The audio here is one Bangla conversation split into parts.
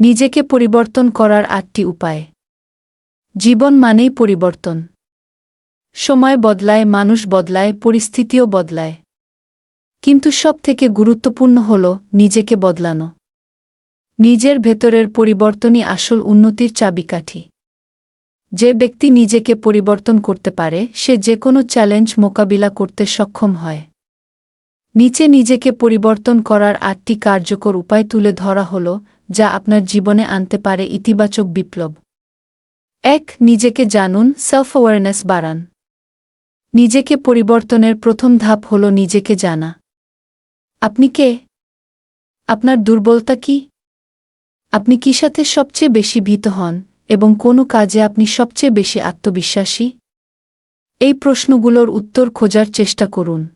নিজেকে পরিবর্তন করার আটটি উপায়। জীবন মানেই পরিবর্তন। সময় বদলায়, মানুষ বদলায়, পরিস্থিতিও বদলায়। কিন্তু সবথেকে গুরুত্বপূর্ণ হল নিজেকে বদলানো। নিজের ভেতরের পরিবর্তনই আসল উন্নতির চাবিকাঠি। যে ব্যক্তি নিজেকে পরিবর্তন করতে পারে, সে যে কোনো চ্যালেঞ্জ মোকাবিলা করতে সক্ষম হয়। নিচে নিজেকে পরিবর্তন করার আটটি কার্যকর উপায় তুলে ধরা হল, যা আপনার জীবনে আনতে পারে ইতিবাচক বিপ্লব। এক, নিজেকে জানুন সেলফ অ্যাওয়ারনেস বাড়ান। নিজেকে পরিবর্তনের প্রথম ধাপ হল নিজেকে জানা। আপনি কে? আপনার দুর্বলতা কি? আপনি কি সাথে সবচেয়ে বেশি ভীত হন, এবং কোনো কাজে আপনি সবচেয়ে বেশি আত্মবিশ্বাসী? এই প্রশ্নগুলোর উত্তর খোঁজার চেষ্টা করুন।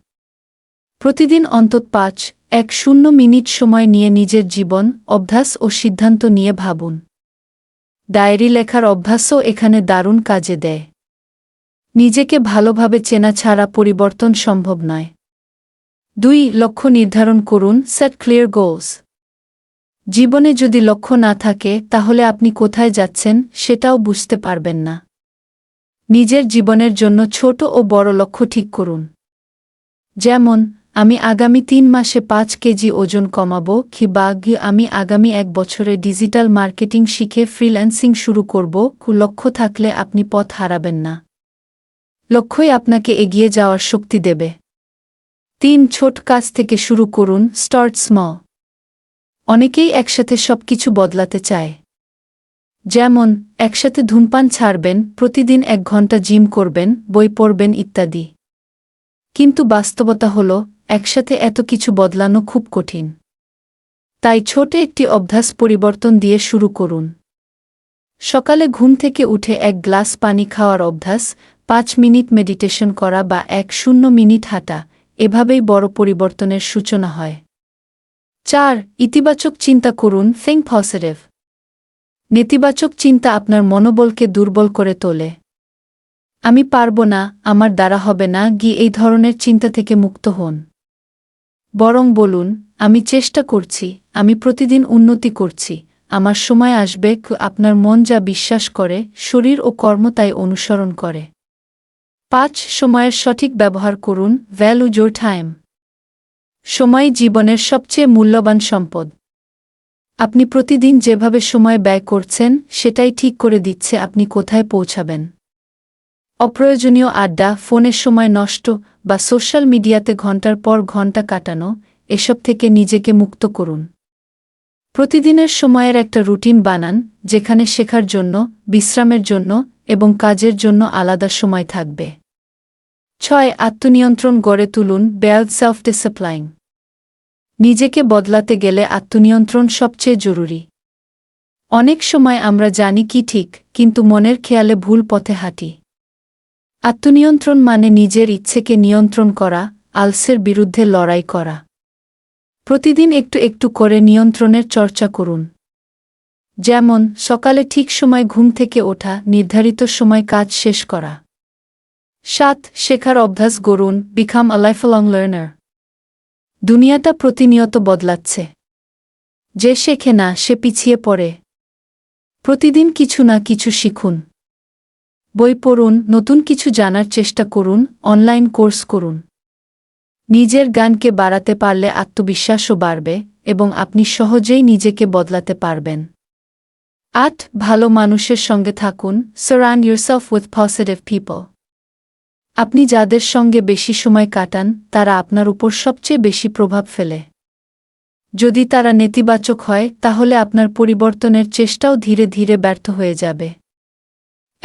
প্রতিদিন অন্তত পাঁচ, এক শূন্য মিনিট সময় নিয়ে নিজের জীবন, অভ্যাস ও সিদ্ধান্ত নিয়ে ভাবুন। ডায়েরি লেখার অভ্যাসও এখানে দারুণ কাজে দেয়। নিজেকে ভালোভাবে চেনা ছাড়া পরিবর্তন সম্ভব নয়। দুই, লক্ষ্য নির্ধারণ করুন সেট ক্লিয়ার গোলস জীবনে যদি লক্ষ্য না থাকে, তাহলে আপনি কোথায় যাচ্ছেন, সেটাও বুঝতে পারবেন না। নিজের জীবনের জন্য ছোট ও বড় লক্ষ্য ঠিক করুন। যেমন আমি আগামী তিন মাসে পাঁচ কেজি ওজন কমাব, কি বা গি আমি আগামী এক বছরে ডিজিটাল মার্কেটিং শিখে ফ্রিল্যান্সিং শুরু করব লক্ষ্য থাকলে আপনি পথ হারাবেন না। লক্ষ্যই আপনাকে এগিয়ে যাওয়ার শক্তি দেবে। তিন, ছোট কাজ থেকে শুরু করুন, স্টার্ট স্মল অনেকেই একসাথে সবকিছু বদলাতে চায়। যেমন, একসাথে ধূমপান ছাড়বেন, প্রতিদিন এক ঘণ্টা জিম করবেন, বই পড়বেন ইত্যাদি। কিন্তু বাস্তবতা হল একসাথে এত কিছু বদলানো খুব কঠিন। তাই ছোট একটি অভ্যাস পরিবর্তন দিয়ে শুরু করুন। সকালে ঘুম থেকে উঠে এক গ্লাস পানি খাওয়ার অভ্যাস, পাঁচ মিনিট মেডিটেশন করা বা এক শূন্য মিনিট হাঁটা, এভাবেই বড় পরিবর্তনের সূচনা হয়। চার, ইতিবাচক চিন্তা করুন থিঙ্ক পজিটিভ নেতিবাচক চিন্তা আপনার মনোবলকে দুর্বল করে তোলে। আমি পারব না, আমার দ্বারা হবে না, গিয়ে এই ধরনের চিন্তা থেকে মুক্ত হন। বরং বলুন, আমি চেষ্টা করছি, আমি প্রতিদিন উন্নতি করছি, আমার সময় আসবে আপনার মন যা বিশ্বাস করে, শরীর ও কর্ম তাই অনুসরণ করে। পাঁচ, সময়ের সঠিক ব্যবহার করুন ভ্যালু জোর টাইম সময় জীবনের সবচেয়ে মূল্যবান সম্পদ। আপনি প্রতিদিন যেভাবে সময় ব্যয় করছেন, সেটাই ঠিক করে দিচ্ছে, আপনি কোথায় পৌঁছাবেন। অপ্রয়োজনীয় আড্ডা, ফোনের সময় নষ্ট বা সোশ্যাল মিডিয়াতে ঘণ্টার পর ঘণ্টা কাটানো, এসব থেকে নিজেকে মুক্ত করুন। প্রতিদিনের সময়ের একটা রুটিন বানান, যেখানে শেখার জন্য, বিশ্রামের জন্য এবং কাজের জন্য আলাদা সময় থাকবে। ছয়, আত্মনিয়ন্ত্রণ গড়ে তুলুন বেয়াল সেলফ ডিসিপ্লাইন নিজেকে বদলাতে গেলে আত্মনিয়ন্ত্রণ সবচেয়ে জরুরি। অনেক সময় আমরা জানি কি ঠিক, কিন্তু মনের খেয়ালে ভুল পথে হাঁটি। আত্মনিয়ন্ত্রণ মানে নিজের ইচ্ছেকে নিয়ন্ত্রণ করা, আলসের বিরুদ্ধে লড়াই করা। প্রতিদিন একটু একটু করে নিয়ন্ত্রণের চর্চা করুন। যেমন, সকালে ঠিক সময় ঘুম থেকে ওঠা, নির্ধারিত সময় কাজ শেষ করা। সাত, শেখার অভ্যাস গড়ুন বিখাম আ লাইফলং লার্নার দুনিয়াটা প্রতিনিয়ত বদলাচ্ছে। যে শেখে না, সে পিছিয়ে পড়ে। প্রতিদিন কিছু না কিছু শিখুন। বই পড়ুন, নতুন কিছু জানার চেষ্টা করুন অনলাইন কোর্স করুন। নিজের গানকে বাড়াতে পারলে আত্মবিশ্বাসও বাড়বে এবং আপনি সহজেই নিজেকে বদলাতে পারবেন। আট, ভালো মানুষের সঙ্গে থাকুন surround yourself with positive people আপনি যাদের সঙ্গে বেশি সময় কাটান, তারা আপনার উপর সবচেয়ে বেশি প্রভাব ফেলে। যদি তারা নেতিবাচক হয়, তাহলে আপনার পরিবর্তনের চেষ্টাও ধীরে ধীরে ব্যর্থ হয়ে যাবে।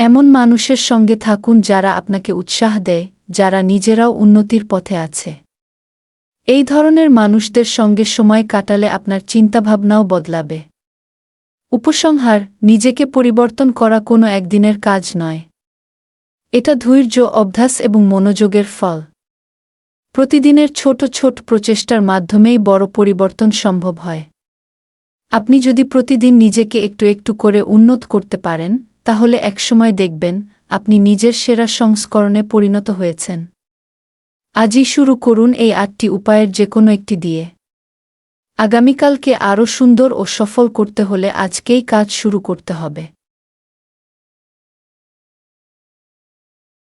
এমন মানুষের সঙ্গে থাকুন যারা আপনাকে উৎসাহ দেয়, যারা নিজেরাও উন্নতির পথে আছে। এই ধরনের মানুষদের সঙ্গে সময় কাটালে আপনার চিন্তাভাবনাও বদলাবে। উপসংহার, নিজেকে পরিবর্তন করা কোনো একদিনের কাজ নয়। এটা ধৈর্য, অভ্যাস এবং মনোযোগের ফল। প্রতিদিনের ছোট ছোট প্রচেষ্টার মাধ্যমেই বড় পরিবর্তন সম্ভব হয়। আপনি যদি প্রতিদিন নিজেকে একটু একটু করে উন্নত করতে পারেন তাহলে একসময় দেখবেন, আপনি নিজের সেরা সংস্করণে পরিণত হয়েছেন। আজই শুরু করুন এই আটটি উপায়ের যে কোনো একটি দিয়ে। আগামীকালকে আরও সুন্দর ও সফল করতে হলে আজকেই কাজ শুরু করতে হবে।